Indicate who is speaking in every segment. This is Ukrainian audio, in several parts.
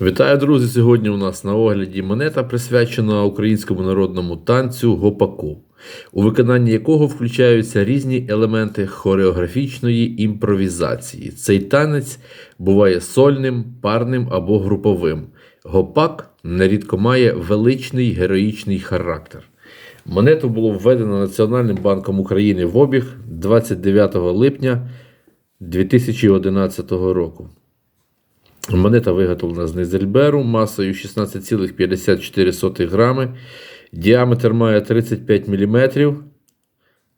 Speaker 1: Вітаю, друзі! Сьогодні у нас на огляді монета присвячена українському народному танцю гопаку, у виконанні якого включаються різні елементи хореографічної імпровізації. Цей танець буває сольним, парним або груповим. Гопак нерідко має величний героїчний характер. Монету було введено Національним банком України в обіг 29 липня 2011 року. Монета виготовлена з низельберу масою 16,54 грами. Діаметр має 35 мм.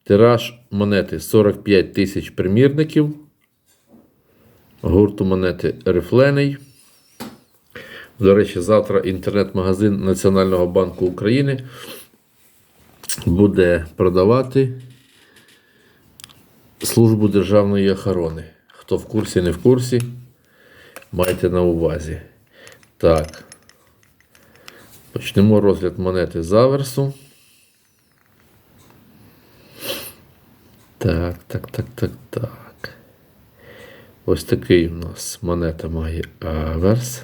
Speaker 1: Тираж монети 45 тисяч примірників. Гурту монети рифлений. До речі, завтра інтернет-магазин Національного банку України буде продавати службу державної охорони. Хто в курсі, не в курсі. Майте на увазі. Так. Почнемо розгляд монети заверсу. Так, так, так, так, так. Ось такий у нас монета має аверс.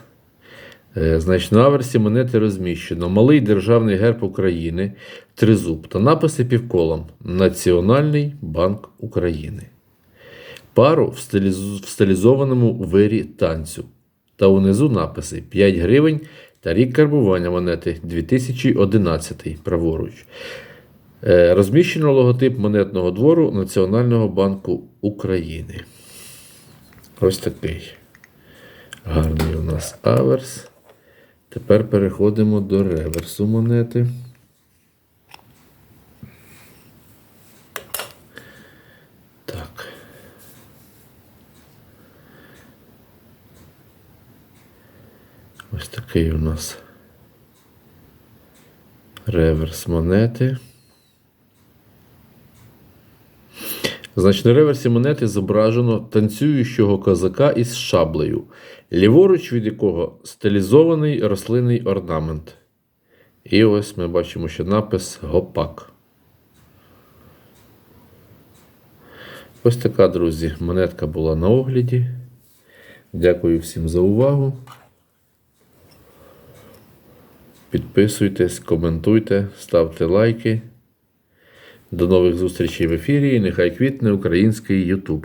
Speaker 1: Е, Значить, на аверсі монети розміщено малий державний герб України, тризуб та написи півколом Національний банк України пару в, стиліз... в стилізованому вирі танцю. Та унизу написи 5 гривень та рік карбування монети 2011 праворуч. Е, Розміщено логотип монетного двору Національного банку України. Ось такий. Гарний у нас аверс. Тепер переходимо до реверсу монети. Так. Ось такий у нас реверс монети. Значить, на реверсі монети зображено танцюючого козака із шаблею, ліворуч від якого стилізований рослинний орнамент. І ось ми бачимо, що напис Гопак. Ось така, друзі, монетка була на огляді. Дякую всім за увагу. Підписуйтесь, коментуйте, ставте лайки. До нових зустрічей в ефірі. і Нехай квітне український YouTube.